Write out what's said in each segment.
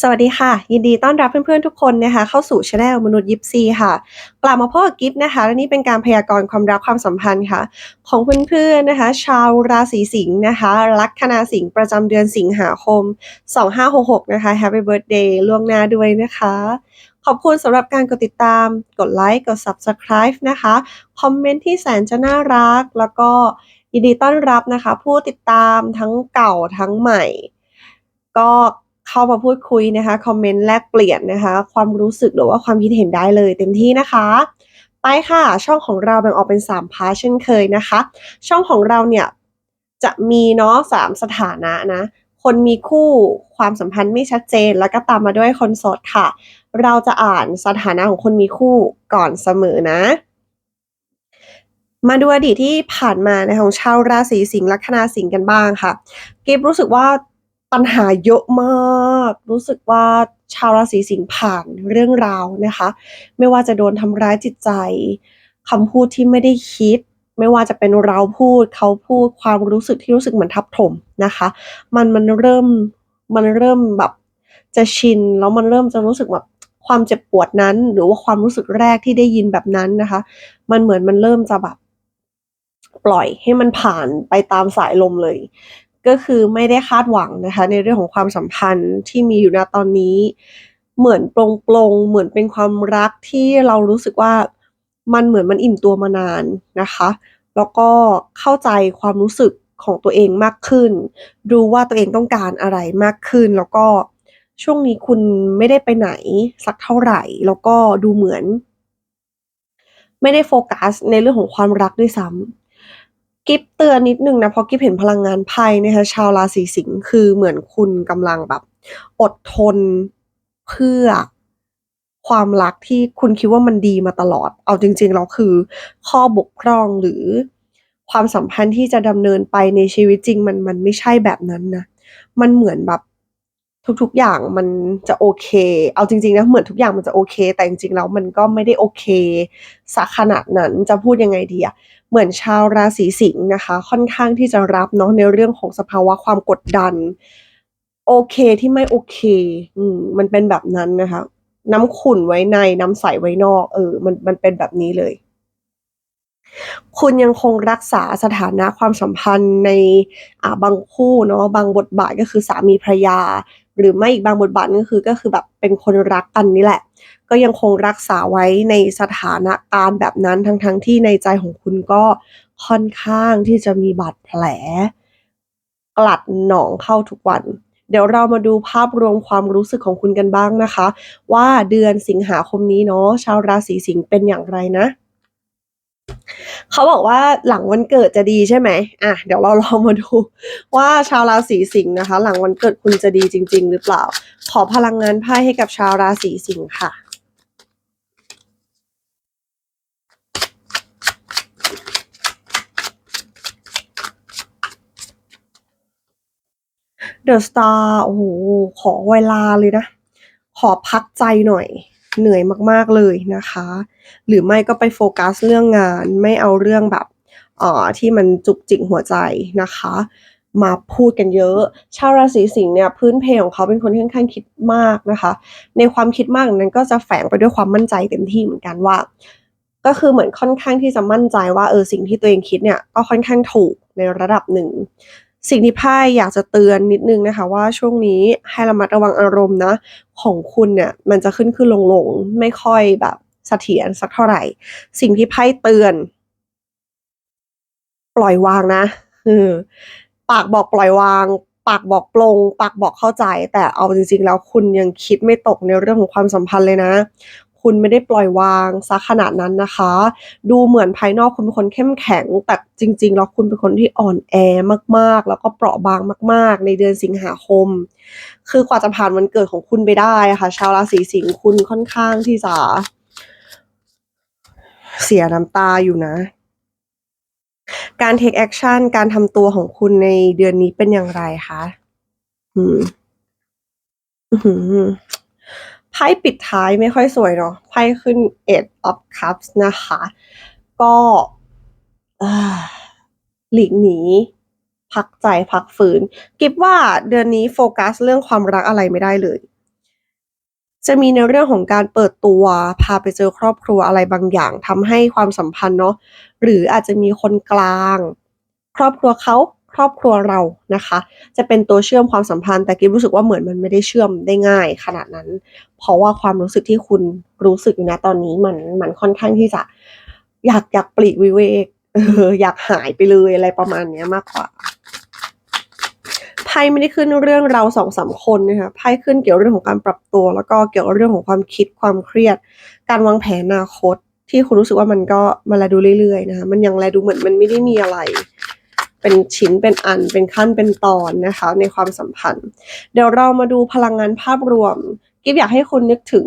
สวัสดีค่ะ ยินดีต้อนรับเพื่อนๆทุกคนนะคะ เข้าสู่ช anel มนุษย์ยิปซีค่ะ กลับมาพบกับกิฟต์นะคะ และนี่เป็นการพยากรณ์ความรักความสัมพันธ์ค่ะ ของเพื่อนๆนะคะ ชาวราศีสิงห์นะคะลัคนาสิงห์ประจำเดือนสิงหาคม 2566 นะคะ Happy Birthday ล่วงหน้าด้วยนะคะ ขอบคุณสำหรับการกดติดตาม กดไลค์กด Subscribe นะคะ คอมเมนต์ที่แสนจะน่ารัก แล้วก็ยินดีต้อนรับนะคะ ผู้ติดตามทั้งเก่าทั้งใหม่ ก็ เข้ามาพูดคุยนะคะคอมเมนต์แลกเปลี่ยนนะคะ ความรู้สึกหรือว่าความคิดเห็นได้เลยเต็มที่นะคะไปค่ะ ช่องของเราแบ่งออกเป็น3พาร์ทเช่นเคยนะคะ ช่องของเราเนี่ยจะมีเนาะสามสถานะนะ คนมีคู่ความสัมพันธ์ไม่ชัดเจน แล้วก็ตามมาด้วยคนโสดค่ะ เราจะอ่านสถานะของคนมีคู่ก่อนเสมอนะ มาดูอดีตที่ผ่านมานะของชาวราศีสิงห์ลัคนาสิงห์กันบ้างค่ะกิฟรู้สึกว่า ปัญหาเยอะมาก รู้สึกว่าชาวราศีสิงห์ผ่านเรื่องราวนะคะ ไม่ว่าจะโดนทำร้ายจิตใจคำพูดที่ไม่ได้คิด ไม่ว่าจะเป็นเราพูดเขาพูดความรู้สึกที่รู้สึกเหมือนทับถมนะคะ มันมันเริ่มมันเริ่มแบบจะชินแล้วมันเริ่มจะรู้สึกแบบความเจ็บปวดนั้น หรือว่าความรู้สึกแรกที่ได้ยินแบบนั้นนะคะ มันเหมือนมันเริ่มจะแบบปล่อยให้มันผ่านไปตามสายลมเลย ก็คือไม่ได้คาดหวังนะคะ ในเรื่องของความสัมพันธ์ที่มีอยู่ณตอนนี้ เหมือนปลงๆเหมือนเป็นความรักที่เรารู้สึกว่ามันเหมือนมันอิ่มตัวมานานนะคะ แล้วก็เข้าใจความรู้สึกของตัวเองมากขึ้นรู้ว่าตัวเองต้องการอะไรมากขึ้น แล้วก็ช่วงนี้คุณไม่ได้ไปไหนสักเท่าไหร่ แล้วก็ดูเหมือน ไม่ได้โฟกัสในเรื่องของความรักด้วยซ้ำ กิฟเตือนนิดนึงนะเพราะกิฟเห็นพลังงานไพ่นะคะชาวราศีสิงห์คือเหมือนคุณกำลังแบบ อดทนเพื่อความรักที่คุณคิดว่ามันดีมาตลอด เอาจริงๆแล้วคือ ข้อบกพร่องหรือความสัมพันธ์ที่จะดำเนินไปในชีวิตจริงมันมันไม่ใช่แบบนั้นนะ มันเหมือนแบบทุกๆอย่างมันจะโอเค เอาจริงๆนะเหมือนทุกอย่างมันจะโอเค แต่จริงๆแล้วมันก็ไม่ได้โอเคสักขนาดนั้นจะพูดยังไงดีอะ เหมือนชาวราศีสิงห์นะคะ ค่อนข้างที่จะรับเนาะในเรื่องของสภาวะความกดดัน โอเคที่ไม่โอเค อืมมันเป็นแบบนั้นนะคะ น้ำขุ่นไว้ในน้ำใสไว้นอก เออ มันมันเป็นแบบนี้เลย คุณยังคงรักษาสถานะความสัมพันธ์ในอ่าบางคู่เนาะบางบทบาทก็คือสามีภรรยา หรือไม่อีกบางบทบาทก็คือก็คือแบบเป็นคนรักกันนี่แหละ ก็ยังคงรักษาไว้ในสถานะการณ์แบบนั้นทั้งๆทที่ในใจของคุณก็ค่อนข้างที่จะมีบาดแผล กลัดหนองเข้าทุกวัน เดี๋ยวเรามาดูภาพรวมความรู้สึกของคุณกันบ้างนะคะ ว่าเดือนสิงหาคมนี้เนาะชาวราศีสิงห์เป็นอย่างไรนะ เขาบอกว่าหลังวันเกิดจะดีใช่ไหมอะเดี๋ยวเราลองมาดู ว่าชาวราศีสิงห์นะคะ หลังวันเกิดคุณจะดีจริง ๆ หรือเปล่า ขอพลังงานไพ่ให้กับชาวราศีสิงห์ค่ะ The Star โอ้โหขอเวลาเลยนะ ขอพักใจหน่อย เหนื่อยมากๆเลยนะคะ หรือไม่ก็ไปโฟกัสเรื่องงานไม่เอาเรื่องแบบอ่อที่มันจุกจิกหัวใจนะคะ มาพูดกันเยอะ ชาวราศีสิงห์เนี่ยพื้นเพของเขาเป็นคนที่ค่อนข้างคิดมากนะคะ ในความคิดมากนั้นก็จะแฝงไปด้วยความมั่นใจเต็มที่เหมือนกันว่า ก็คือเหมือนค่อนข้างที่จะมั่นใจว่าเออสิ่งที่ตัวเองคิดเนี่ยก็ค่อนข้างถูกในระดับหนึ่ง สิ่งที่ไพ่อยากจะเตือนนิดนึงนะคะ ว่าช่วงนี้ให้ระมัดระวังอารมณ์นะ ของคุณเนี่ยมันจะขึ้นขึ้นลงลงไม่ค่อยแบบเสถียรสักเท่าไหร่ สิ่งที่ไพ่เตือน ปล่อยวางนะปากบอกปล่อยวาง ปากบอกปลง ปากบอกเข้าใจ แต่เอาจริงๆแล้วคุณยังคิดไม่ตกในเรื่องของความสัมพันธ์เลยนะ คุณไม่ได้ปล่อยวางซะขนาดนั้นนะคะ ดูเหมือนภายนอกคุณเป็นคนเข้มแข็ง แต่จริงๆแล้วคุณเป็นคนที่อ่อนแอมากๆ แล้วก็เปราะบางมาก ๆ ในเดือนสิงหาคม คือกว่าจะผ่านวันเกิดของคุณไปได้ค่ะ ชาวราศีสิงห์คุณค่อนข้างที่จะเสียน้ำตาอยู่นะ การ take action การทำตัวของคุณในเดือนนี้เป็นอย่างไรคะ อืม อื้อฮือ ไพ่ปิดท้ายไม่ค่อยสวยเนาะไพ่ขึ้น Eight of Cups นะคะ ก็หลีกหนีพักใจพักฟื้นกิฟว่าเดือนนี้โฟกัสเรื่องความรักอะไรไม่ได้เลย จะมีในเรื่องของการเปิดตัวพาไปเจอครอบครัวอะไรบางอย่างทำให้ความสัมพันธ์เนาะหรืออาจจะมีคนกลาง ครอบครัวเขา ครอบครัวเรานะคะ จะเป็นตัวเชื่อมความสัมพันธ์ แต่กิ๊บรู้สึกว่าเหมือนมันไม่ได้เชื่อมได้ง่ายขนาดนั้น เพราะว่าความรู้สึกที่คุณรู้สึกอยู่ณตอนนี้มันมันค่อนข้างที่จะอยากอยากปลีกวิเวกอยากหายไปเลยอะไรประมาณเนี้ยมากกว่าไพ่ไม่ได้ขึ้นเรื่องเรา2-3คนนะคะไพ่ขึ้นเกี่ยวเรื่องของการปรับตัว แล้วก็เกี่ยวกับเรื่องของความคิดความเครียด การวางแผนอนาคต ที่คุณรู้สึกว่ามันก็มันแลดูเรื่อยๆนะคะมันยังแลดูเหมือนมันไม่ได้มีอะไร เป็นชิ้นเป็นอัน เป็นขั้นเป็นตอนนะคะ ในความสัมพันธ์ เดี๋ยวเรามาดูพลังงานภาพรวม กิ๊บอยากให้คุณนึกถึง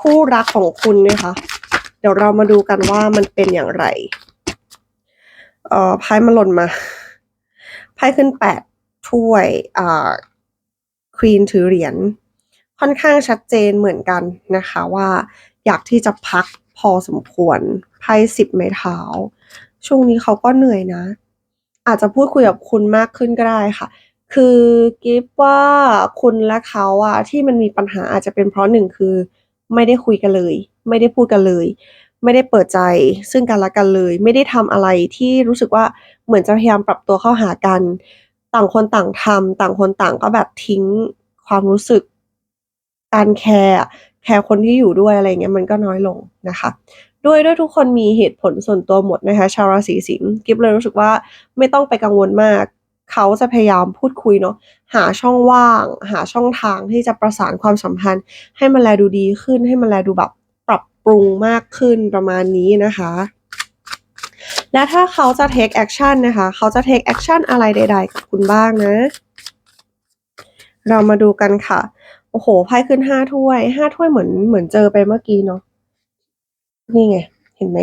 คู่รักของคุณนะคะ เดี๋ยวเรามาดูกันว่ามันเป็นอย่างไรเอ่อไพ่มันหล่นมาไพ่ขึ้น8ถ้วยอ่าควีนถือเหรียญค่อนข้างชัดเจนเหมือนกันนะคะว่าอยากที่จะพักพอสมควรไพ่10ไม้เท้า ช่วงนี้เขาก็เหนื่อยนะ อาจจะพูดคุยกับคุณมากขึ้นก็ได้ค่ะ คือกิ๊บว่าคุณและเขาอะที่มันมีปัญหาอาจจะเป็นเพราะ1คือ ไม่ได้คุยกันเลย ไม่ได้พูดกันเลย ไม่ได้เปิดใจซึ่งกันและกันเลย ไม่ได้ทำอะไรที่รู้สึกว่าเหมือนจะพยายามปรับตัวเข้าหากัน ต่างคนต่างทำต่างคนต่างก็แบบทิ้งความรู้สึก การแคร์แคร์คนที่อยู่ด้วยอะไรเงี้ยมันก็น้อยลงนะคะ ด้วยด้วยทุกคนมีเหตุผลส่วนตัวหมดนะคะชาวราศีสิงห์กิ๊บเลยรู้สึกว่าไม่ต้องไปกังวลมาก เขาจะพยายามพูดคุยเนาะหาช่องว่าง หาช่องทางที่จะประสานความสัมพันธ์ ให้มันแลดูดีขึ้นให้มันแลดูแบบปรับปรุงมากขึ้นประมาณนี้นะคะ และถ้าเขาจะเทกแอกชันนะคะ เขาจะเทกแอกชันอะไรใด ๆ กับคุณบ้างนะ เรามาดูกันค่ะ โอ้โฮไพ่ขึ้น5ถ้วย5ถ้วยเหมือนเหมือนเจอไปเมื่อกี้เนาะ นี่ไง เห็นไหม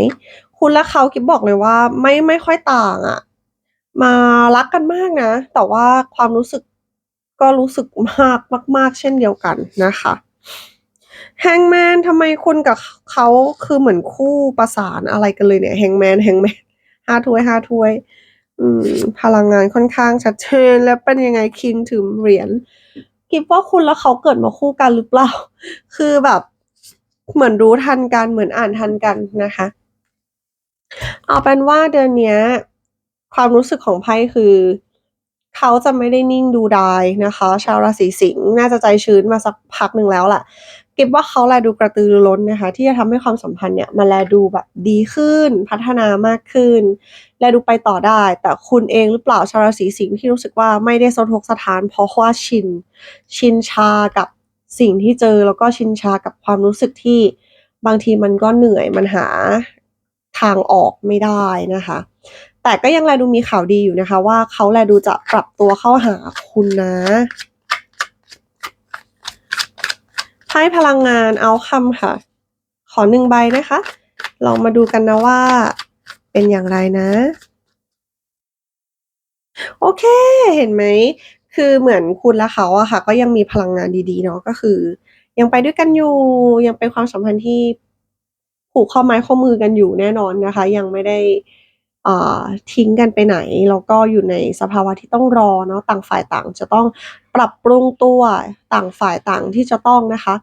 คุณและเขากิ๊บบอกเลยว่า ไม่ไม่ค่อยต่างอะมารักกันมากนะ แต่ว่าความรู้สึกก็รู้สึกมากมาก ๆ เช่นเดียวกันนะคะ Hangman ทำไมคุณกับเขาคือเหมือนคู่ประสานอะไรกันเลยเนี่ย Hangman Hangman 5ถ้วย5ถ้วยพลังงานค่อนข้างชัดเจนแล้วเป็นยังไง King ถือเหรียญกิ๊บว่าคุณและเขาเกิดมาคู่กันหรือเปล่า คือแบบ เหมือนรู้ทันกันเหมือนอ่านทันกันนะคะ เอาเป็นว่าเดือนนี้ความรู้สึกของไพ่คือ เขาจะไม่ได้นิ่งดูดายนะคะ ชาวราศีสิงห์น่าจะใจชื้นมาสักพักหนึ่งแล้วแหละกิบว่าเขาแลดูกระตือร้นนะคะ ที่จะทำให้ความสัมพันธ์เนี่ยมันแลดูแบบดีขึ้น พัฒนามากขึ้น แลดูไปต่อได้ แต่คุณเองหรือเปล่าชาวราศีสิงห์ที่รู้สึกว่าไม่ได้สะทกสถานเพราะว่าชิน ชินชากับ สิ่งที่เจอแล้วก็ชินชากับความรู้สึกที่บางทีมันก็เหนื่อยมันหาทางออกไม่ได้นะคะ แต่ก็ยังแลดูมีข่าวดีอยู่นะคะ ว่าเขาแลดูจะปรับตัวเข้าหาคุณนะไพ่พลังงาน Outcome ค่ะ ขอ1ใบนะคะ ลองมาดูกันนะว่า เป็นอย่างไรนะ โอเค เห็นไหม คือเหมือนคุณและเขาอะค่ะ ก็ยังมีพลังงานดีๆเนาะก็คือ ยังไปด้วยกันอยู่ ยังเป็นความสัมพันธ์ที่ผูกข้อไม้ข้อมือกันอยู่แน่นอนนะคะ ยังไม่ได้อ่าทิ้งกันไปไหนแล้วก็อยู่ในสภาวะที่ต้องรอเนาะต่างฝ่ายต่างจะต้องปรับปรุงตัวต่างฝ่ายต่างที่จะต้องนะคะ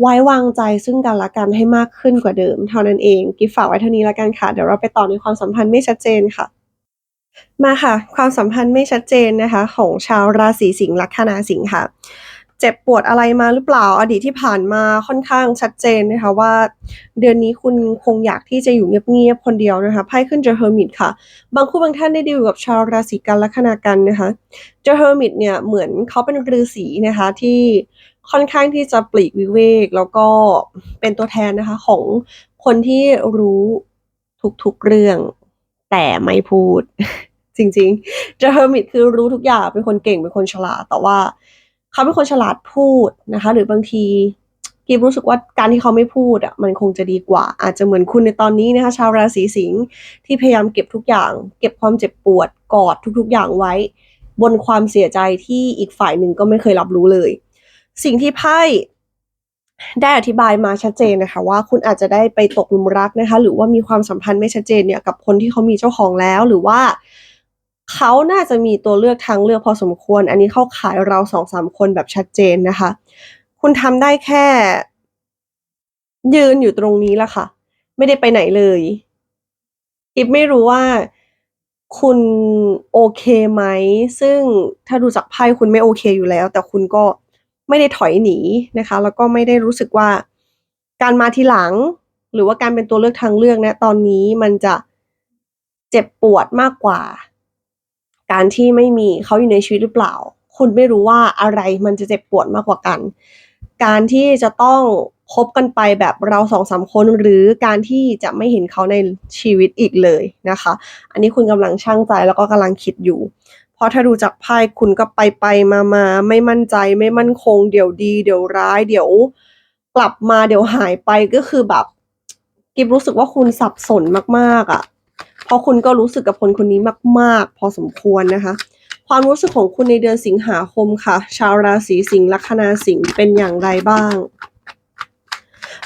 ไว้วางใจซึ่งกันและกันให้มากขึ้นกว่าเดิม เท่านั้นเองกิ๊บฝากไว้เท่านี้แล้วกันค่ะ เดี๋ยวเราไปต่อในความสัมพันธ์ไม่ชัดเจนค่ะ มาค่ะ ความสัมพันธ์ไม่ชัดเจนนะคะ ของชาวราศีสิงห์ลัคนาสิงห์ค่ะ เจ็บปวดอะไรมาหรือเปล่าอดีตที่ผ่านมาค่อนข้างชัดเจนนะคะว่า เดือนนี้คุณคงอยากที่จะอยู่เงียบๆคนเดียวนะคะไพ่ขึ้น The Hermit ค่ะ บางคู่บางท่านได้ดีลกับชาวราศีกันลัคนากันนะคะ The Hermit เนี่ยเหมือนเขาเป็นฤาษีนะคะที่ค่อนข้างที่จะปลีกวิเวก แล้วก็เป็นตัวแทนนะคะของคนที่รู้ทุกๆเรื่อง แต่ไม่พูด จริงๆ The Hermit คือรู้ทุกอย่างเป็นคนเก่งเป็นคนฉลาด แต่ว่าเขาเป็นคนฉลาดพูดนะคะ หรือบางทีกิ๊บรู้สึกว่าการที่เขาไม่พูดอะมันคงจะดีกว่า อาจจะเหมือนคุณในตอนนี้นะคะชาวราศีสิงห์ที่พยายามเก็บทุกอย่าง เก็บความเจ็บปวดกอดทุกๆอย่างไว้ บนความเสียใจที่อีกฝ่ายหนึ่งก็ไม่เคยรับรู้เลย สิ่งที่ไพ่ ได้อธิบายมาชัดเจนนะคะ ว่าคุณอาจจะได้ไปตกหลุมรักนะคะ หรือว่ามีความสัมพันธ์ไม่ชัดเจนเนี่ยกับคนที่เขามีเจ้าของแล้วหรือว่าเขาน่าจะมีตัวเลือกทางเลือกพอสมควร อันนี้เข้าข่ายเรา2-3คนแบบชัดเจนนะคะ คุณทำได้แค่ ยืนอยู่ตรงนี้แหละค่ะ ไม่ได้ไปไหนเลยกิฟไม่รู้ว่าคุณโอเคไหม ซึ่งถ้าดูจากไพ่คุณไม่โอเคอยู่แล้ว แต่คุณก็ ไม่ได้ถอยหนีนะคะ แล้วก็ไม่ได้รู้สึกว่าการมาทีหลัง หรือว่าการเป็นตัวเลือกทางเลือกณตอนนี้มันจะเจ็บปวดมากกว่า การที่ไม่มีเขาอยู่ในชีวิตหรือเปล่า คุณไม่รู้ว่าอะไรมันจะเจ็บปวดมากกว่ากัน การที่จะต้องคบกันไปแบบเรา2-3คนหรือการที่จะไม่เห็นเขาในชีวิตอีกเลยนะคะ อันนี้คุณกำลังชั่งใจแล้วก็กำลังคิดอยู่ ราะถ้าดูจากไพ่คุณก็ไปๆมาๆไม่มั่นใจไม่มั่นคง เดี๋ยวดี เดี๋ยวร้าย เดี๋ยวกลับมาเดี๋ยวหายไปก็คือแบบกิฟรู้สึกว่าคุณสับสนมากๆอะเพราะคุณก็รู้สึกกับคนคนนี้มาก ๆ พอสมควรนะคะ ความรู้สึกของคุณในเดือนสิงหาคมค่ะ ชาวราศีสิงห์ลัคนาสิงห์เป็นอย่างไรบ้าง?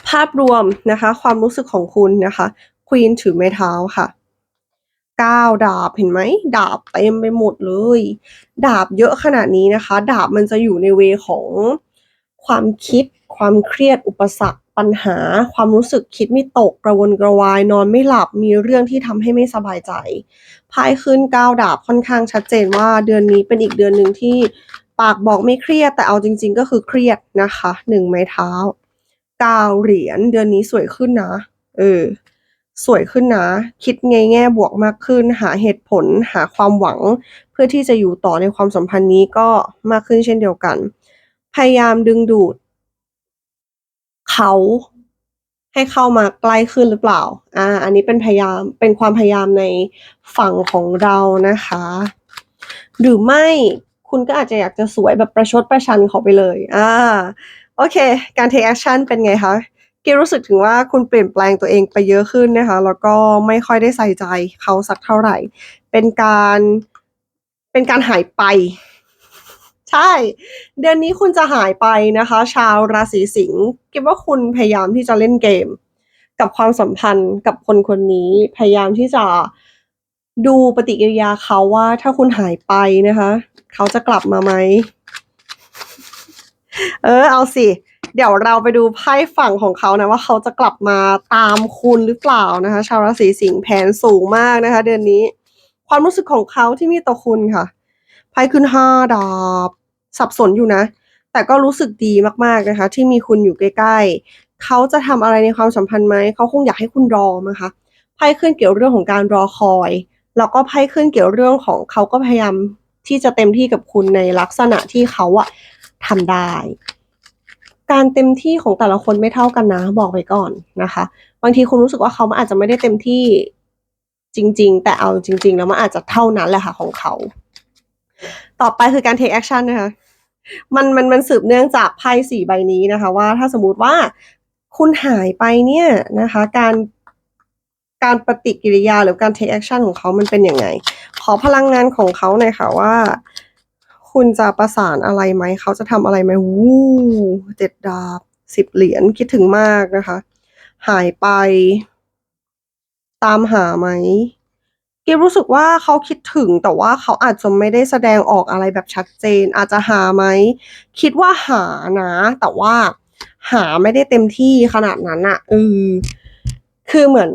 ภาพรวมนะคะ ความรู้สึกของคุณนะคะ Queen ถือไม้เท้าค่ะ 9ดาบเห็นไหมดาบเต็มไปหมดเลย ดาบเยอะขนาดนี้นะคะ ดาบมันจะอยู่ในเวของความคิด ความเครียดอุปสรรคปัญหา ความรู้สึกคิดไม่ตกกระวนกระวาย นอนไม่หลับมีเรื่องที่ทำให้ไม่สบายใจไพ่ขึ้น9ดาบค่อนข้างชัดเจนว่าเดือนนี้เป็นอีกเดือนหนึ่งที่ปากบอกไม่เครียดแต่เอาจริง ๆ ก็คือเครียดนะคะ1ไม้เท้า9เหรียญเดือนนี้สวยขึ้นนะ เออ สวยขึ้นนะ คิดในแง่บวกมากขึ้น หาเหตุผล หาความหวัง เพื่อที่จะอยู่ต่อในความสัมพันธ์นี้ก็มากขึ้นเช่นเดียวกัน พยายามดึงดูด เขาให้เข้ามาใกล้ขึ้นหรือเปล่า อ่า อันนี้เป็นพยายาม เป็นความพยายามในฝั่งของเรานะคะ หรือไม่คุณก็อาจจะอยากจะสวยแบบประชดประชันเขาไปเลย อ่า โอเค การ take action เป็นไงคะ? กิฟรู้สึกถึงว่าคุณเปลี่ยนแปลงตัวเองไปเยอะขึ้นนะคะ แล้วก็ไม่ค่อยได้ใส่ใจเขาสักเท่าไหร่ เป็นการเป็นการหายไป ใช่ เดือนนี้คุณจะหายไปนะคะ ชาวราศีสิงห์กิฟว่าคุณพยายามที่จะเล่นเกม กับความสัมพันธ์กับคนคนนี้ พยายามที่จะดูปฏิกิริยาเขาว่าถ้าคุณหายไปนะคะ เขาจะกลับมาไหม?เออ เอาสิ เดี๋ยวเราไปดูไพ่ฝั่งของเขานะว่าเขาจะกลับมาตามคุณหรือเปล่านะคะ ชาวราศีสิงห์แผนสูงมากนะคะ เดือนนี้ ความรู้สึกของเขาที่มีต่อคุณค่ะไพ่ขึ้น5ดาบสับสนอยู่นะ แต่ก็รู้สึกดีมากๆนะคะ ที่มีคุณอยู่ใกล้ๆเขาจะทำอะไรในความสัมพันธ์ไหมเขาคงอยากให้คุณรอมั้งคะไพ่ขึ้นเกี่ยวเรื่องของการรอคอย แล้วก็ไพ่ขึ้นเกี่ยวเรื่องของเขาก็พยายามที่จะเต็มที่กับคุณในลักษณะที่เขาอะทำได้ การเต็มที่ของแต่ละคนไม่เท่ากันนะ บอกไว้ก่อนนะคะ บางทีคุณรู้สึกว่าเขาอาจจะไม่ได้เต็มที่จริง ๆ แต่เอาจริง ๆ แล้วมันอาจจะเท่านั้นแหละค่ะของเขา ต่อไปคือการ take action นะคะมันมันมันสืบเนื่องจากไพ่4ใบนี้นะคะ ว่าถ้าสมมุติว่าคุณหายไปเนี่ยนะคะ การการปฏิกิริยาหรือการ take action ของเขามันเป็นยังไง ขอพลังงานของเขาหน่อยค่ะว่า คุณจะประสานอะไรไหม เขาจะทำอะไรไหมโอ้โฮ7ดดาบ10เหรียญคิดถึงมากนะคะ หายไป ตามหาไหมกิฟรู้สึกว่าเขาคิดถึงแต่ว่าเขาอาจจะไม่ได้แสดงออกอะไรแบบชัดเจน อาจจะหาไหม คิดว่าหานะ แต่ว่าหาไม่ได้เต็มที่ขนาดนั้นน่ะเออคือเหมือน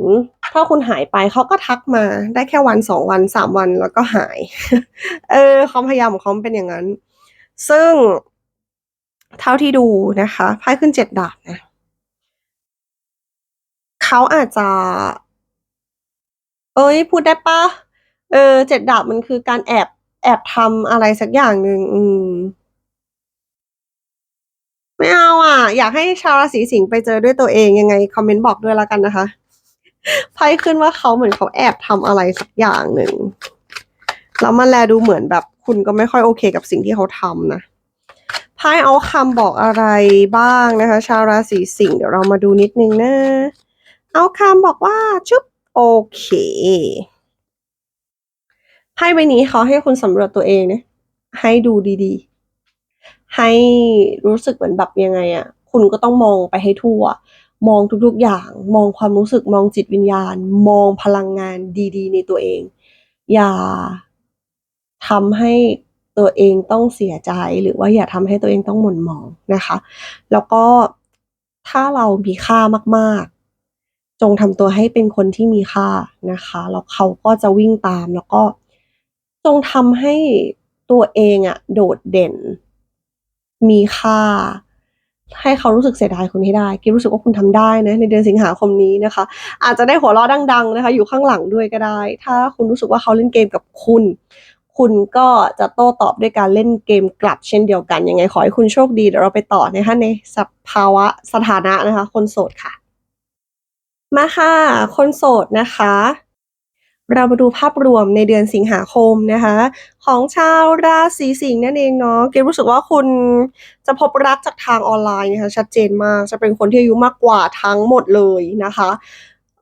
ถ้าคุณหายไปเขาก็ทักมาได้แค่วัน2วัน3วันแล้วก็หาย เออความพยายามของเขาเป็นอย่างงั้น ซึ่งเท่าที่ดูนะคะไพ่ขึ้น7ดดาบนะเขาอาจจะ เอ๊ยพูดได้ปล่า?เออ7ดดาบมันคือการแอบแอบทำอะไรสักอย่างหนึ่งอืมไม่เอาอะ อยากให้ชาวราศีสิงห์ไปเจอด้วยตัวเองยังไง คอมเมนต์บอกด้วยแล้วกันนะคะ ไพ่ขึ้นว่าเขาเหมือนเขาแอบทำอะไรสักอย่างหนึ่งแล้วมันแลดูเหมือนแบบคุณก็ไม่ค่อยโอเคกับสิ่งที่เขาทำนะไพ่ Outcome บอกอะไรบ้างนะคะ ชาวราศีสิงห์เดี๋ยวเรามาดูนิดนึงนะ Outcome บอกว่าชึบโอเคไพ่ใบนี้เขาให้คุณสำรวจตัวเองนะให้ดูดีๆ ให้รู้สึกเหมือนแบบยังไงอะ คุณก็ต้องมองไปให้ทั่ว มองทุกๆอย่าง มองความรู้สึกมองจิตวิญญาณ มองพลังงานดีๆ ในตัวเอง อย่าทำให้ตัวเองต้องเสียใจ หรือว่าอย่าทำให้ตัวเองต้องหม่นหมองนะคะ แล้วก็ถ้าเรามีค่ามากๆ จงทำตัวให้เป็นคนที่มีค่านะคะแล้วเขาก็จะวิ่งตามแล้วก็จงทำให้ตัวเองอะโดดเด่น มีค่า ให้เขารู้สึกเสียดายคุณให้ได้กิ๊บรู้สึกว่าคุณทำได้นะในเดือนสิงหาคมนี้นะคะ อาจจะได้หัวเราะดัง ๆ นะคะ อยู่ข้างหลังด้วยก็ได้ ถ้าคุณรู้สึกว่าเขาเล่นเกมกับคุณ คุณก็จะโต้ตอบด้วยการเล่นเกมกลับเช่นเดียวกันยังไงขอให้คุณโชคดีเดี๋ยวเราไปต่อนะคะในสภาวะสถานะนะคะ คนโสดค่ะ มาค่ะ คนโสดนะคะ เรามาดูภาพรวมในเดือนสิงหาคมนะคะ ของชาวราศีสิงห์นั่นเองเนาะกิ๊บรู้สึกว่าคุณจะพบรักจากทางออนไลน์นะคะชัดเจนมากจะเป็นคนที่อายุมากกว่าทั้งหมดเลยนะคะ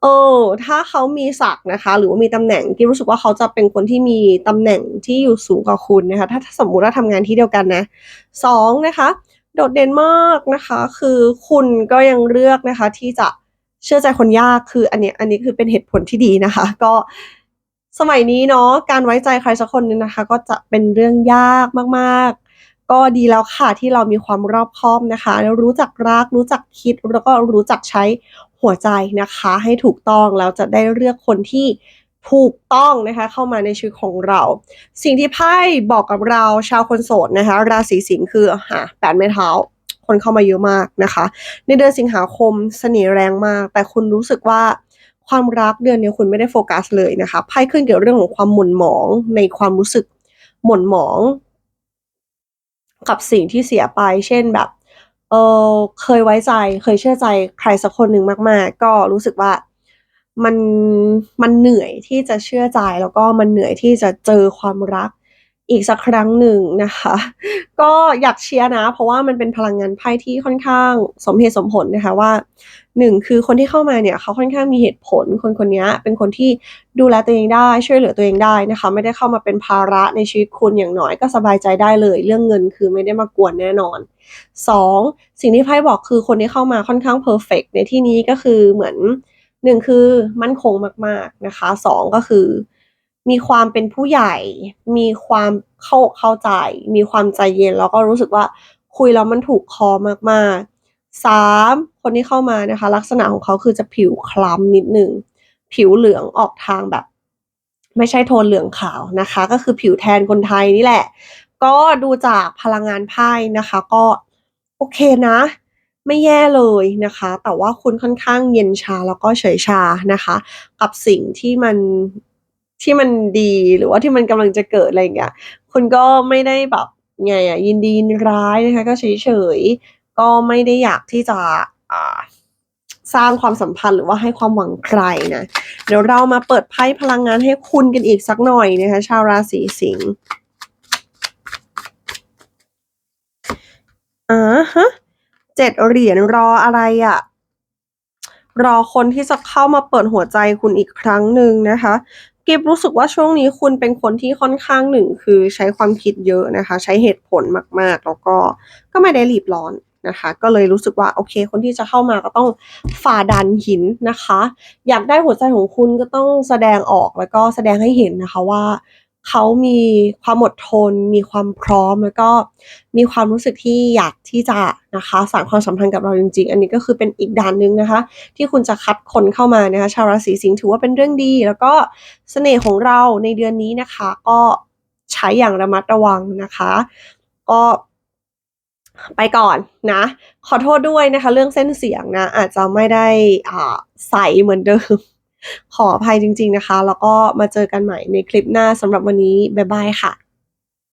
เออถ้าเขามีศักดิ์นะคะ หรือว่ามีตำแหน่งกิ๊รู้สึกว่าเขาจะเป็นคนที่มีตำแหน่งที่อยู่สูงกว่าคุณนะคะ ถ้าสมมุติว่าทำงานที่เดียวกันนะ2นะคะ โดดเด่นมากนะคะ คือคุณก็ยังเลือกนะคะ ที่จะเชื่อใจคนยากคืออันนี้อันนี้คือเป็นเหตุผลที่ดีนะคะ ก็ สมัยนี้เนาะการไว้ใจใครสักคนนึ่งนะคะ ก็จะเป็นเรื่องยากมากๆ ก็ดีแล้วค่ะที่เรามีความรอบคอบนะคะแล้วรู้จักรัก รู้จักคิดแล้วก็รู้จักใช้หัวใจนะคะ ให้ถูกต้องแล้วจะได้เลือกคนที่ถูกต้องนะคะ เข้ามาในชีวิตของเรา สิ่งที่ไพ่บอกกับเราชาวคนโสดนะคะ ราศีสิงห์คือหา8ไม้เท้าคนเข้ามาเยอะมากนะคะ ในเดือนสิงหาคมเสน่ห์แรงมาก แต่คุณรู้สึกว่า ความรักเดือนนี้คุณไม่ได้โฟกัสเลยนะคะไพ่ขึ้นเกี่ยวเรื่องของความหม่นหมองในความรู้สึกหม่นหมอง กับสิ่งที่เสียไป เช่นแบบ เอ่อเคยไว้ใจ เคยเชื่อใจใครสักคนหนึ่งมาก ๆ ก็รู้สึกว่ามันมันเหนื่อยที่จะเชื่อใจแล้วก็มันเหนื่อยที่จะเจอความรัก อีกสักครั้งหนึ่งนะคะ ก็อยากเชียร์นะ เพราะว่ามันเป็นพลังงานไพ่ที่ค่อนข้างสมเหตุสมผลนะคะว่า1คือคนที่เข้ามาเนี่ยเขาค่อนข้างมีเหตุผลคนคนนี้เป็นคนที่ดูแลตัวเองได้ช่วยเหลือตัวเองได้นะคะ ไม่ได้เข้ามาเป็นภาระในชีวิตคุณอย่างน้อยก็สบายใจได้เลย เรื่องเงินคือไม่ได้มากวนแน่นอน 2 สิ่งที่ไพ่บอกคือคนที่เข้ามาค่อนข้างเพอร์เฟกต์ในที่นี้ก็คือเหมือน1คือมั่นคงมาก ๆนะคะ 2 ก็คือ มีความเป็นผู้ใหญ่ มีความเข้าเข้าใจ มีความใจเย็น แล้วก็รู้สึกว่าคุยแล้วมันถูกคอมากๆ 3 คนที่เข้ามานะคะ ลักษณะของเขาคือจะผิวคล้ำนิดหนึ่งผิวเหลืองออกทางแบบ ไม่ใช่โทนเหลืองขาวนะคะ ก็คือผิวแทนคนไทยนี่แหละ ก็ดูจากพลังงานไพ่นะคะ ก็โอเคนะ ไม่แย่เลยนะคะ แต่ว่าคุณค่อนข้างเย็นชาแล้วก็เฉยชานะคะ กับสิ่งที่มัน ที่มันดีหรือว่าที่มันกำลังจะเกิดอะไรอย่างเงี้ยคุณก็ไม่ได้แบบไงอะยินดียินร้ายนะคะก็เฉยๆก็ไม่ได้อยากที่จะอ่าสร้างความสัมพันธ์หรือว่าให้ความหวังใครนะเดี๋ยวเรามาเปิดไพ่พลังงานให้คุณกันอีกสักหน่อยนะคะชาวราศีสิงห์อะฮะ7เหรียญรออะไรอะรอคนที่จะเข้ามาเปิดหัวใจคุณอีกครั้งหนึ่งนะคะ กิฟรู้สึกว่าช่วงนี้คุณเป็นคนที่ค่อนข้างหนึ่งคือใช้ความคิดเยอะนะคะ ใช้เหตุผลมากๆ แล้วก็ก็ไม่ได้รีบร้อนนะคะ ก็เลยรู้สึกว่าโอเค คนที่จะเข้ามาก็ต้องฝ่าดันหินนะคะ อยากได้หัวใจของคุณก็ต้องแสดงออกแล้วก็แสดงให้เห็นนะคะว่า เขามีความอดทน มีความพร้อม แล้วก็มีความรู้สึกที่อยากที่จะนะคะสานความสัมพันธ์กับเราจริง ๆ อันนี้ก็คือเป็นอีกด่านหนึ่งนะคะ ที่คุณจะคัดคนเข้ามานะคะชาวราศีสิงห์ถือว่าเป็นเรื่องดี แล้วก็เสน่ห์ของเราในเดือนนี้นะคะ ก็ใช้อย่างระมัดระวังนะคะ ก็ไปก่อนนะ ขอโทษด้วยนะคะ เรื่องเส้นเสียงนะ อาจจะไม่ได้อ่าใสเหมือนเดิม ขออภัยจริง ๆนะคะ แล้วก็มาเจอกันใหม่ในคลิปหน้าสำหรับวันนี้ บ๊ายบายค่ะ